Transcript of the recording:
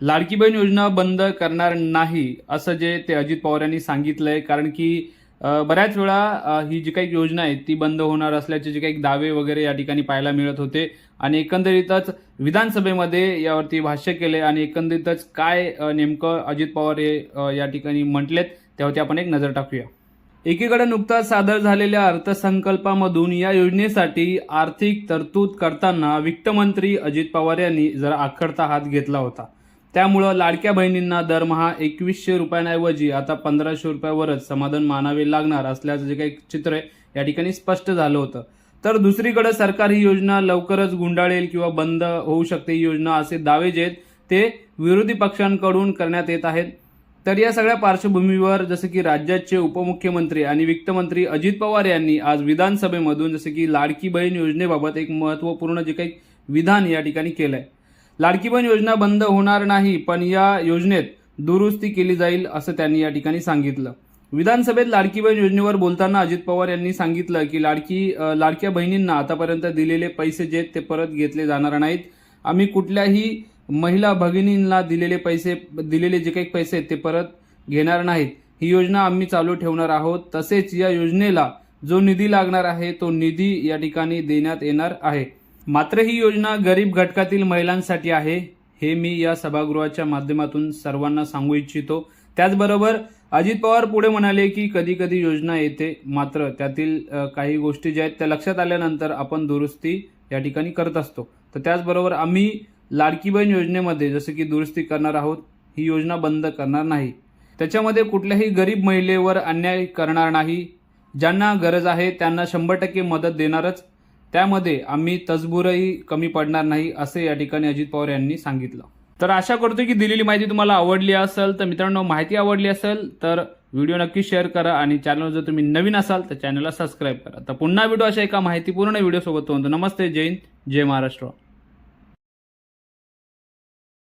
लाडकी बहीण योजना बंद करणार नाही असं जे ते अजित पवार यांनी सांगितलंय. कारण की बऱ्याच वेळा ही जी काही योजना आहे ती बंद होणार असल्याचे जे काही दावे वगैरे या ठिकाणी पाहायला मिळत होते. आणि एकंदरीतच विधानसभेमध्ये यावरती भाष्य केले आणि एकंदरीतच काय नेमकं अजित पवार हे या ठिकाणी म्हटलेत त्यावरती आपण एक नजर टाकूया. एकीकडे नुकताच सादर झालेल्या अर्थसंकल्पामधून या योजनेसाठी आर्थिक तरतूद करताना वित्तमंत्री अजित पवार यांनी जरा आखडता हात घेतला होता. त्यामुळं लाडक्या बहिणींना दरमहा एकवीसशे रुपयांऐवजी आता पंधराशे रुपयावरच समाधान मानावे लागणार असल्याचं जे काही चित्र आहे या ठिकाणी स्पष्ट झालं होतं. तर दुसरीकडे सरकार ही योजना लवकरच गुंडाळेल किंवा बंद होऊ शकते ही योजना असे दावे जे आहेत ते विरोधी पक्षांकडून करण्यात येत आहेत. तर या सगळ्या पार्श्वभूमीवर जसं की राज्याचे उपमुख्यमंत्री आणि वित्तमंत्री अजित पवार यांनी आज विधानसभेमधून जसं की लाडकी बहीण योजनेबाबत एक महत्त्वपूर्ण जे काही विधान या ठिकाणी केलं आहे लाडकी बहीण योजना बंद होणार नाही पण या योजनेत दुरुस्ती केली जाईल असं त्यांनी या ठिकाणी सांगितलं. विधानसभेत लाडकी बहीण योजनेवर बोलताना अजित पवार यांनी सांगितलं की लाडकी लाडक्या बहिणींना आतापर्यंत दिलेले पैसे जे आहेत ते परत घेतले जाणार नाहीत. आम्ही कुठल्याही महिला भगिनींना दिलेले पैसे दिलेले जे काही पैसे आहेत ते परत घेणार नाहीत. ही योजना आम्ही चालू ठेवणार आहोत. तसेच या योजनेला जो निधी लागणार आहे तो निधी या ठिकाणी देण्यात येणार आहे. मात्र ही योजना गरीब घटकातील महिलांसाठी आहे हे मी या सभागृहाच्या माध्यमातून सर्वांना सांगू इच्छितो. त्याचबरोबर अजित पवार पुढे म्हणाले की कधी कधी योजना येते मात्र त्यातील काही गोष्टी ज्या आहेत त्या लक्षात आल्यानंतर आपण दुरुस्ती या ठिकाणी करत असतो. तर त्याचबरोबर आम्ही लाडकी बहीण योजनेमध्ये जसं की दुरुस्ती करणार आहोत ही योजना बंद करणार नाही. त्याच्यामध्ये कुठल्याही गरीब महिलेवर अन्याय करणार नाही. ज्यांना गरज आहे त्यांना शंभर टक्के मदत देणारच त्यामध्ये आम्ही तजबुरही कमी पडणार नाही असे या ठिकाणी अजित पवार यांनी सांगितलं. तर आशा करतो की दिलेली माहिती तुम्हाला आवडली असेल तर मित्रांनो माहिती आवडली असेल तर व्हिडिओ नक्की शेअर करा आणि चॅनल जर तुम्ही नवीन असाल तर चॅनलला सबस्क्राईब करा. तर पुन्हा व्हिडिओ अशा एका माहितीपूर्ण व्हिडिओसोबत होतो नमस्ते जय हिंद जय महाराष्ट्र.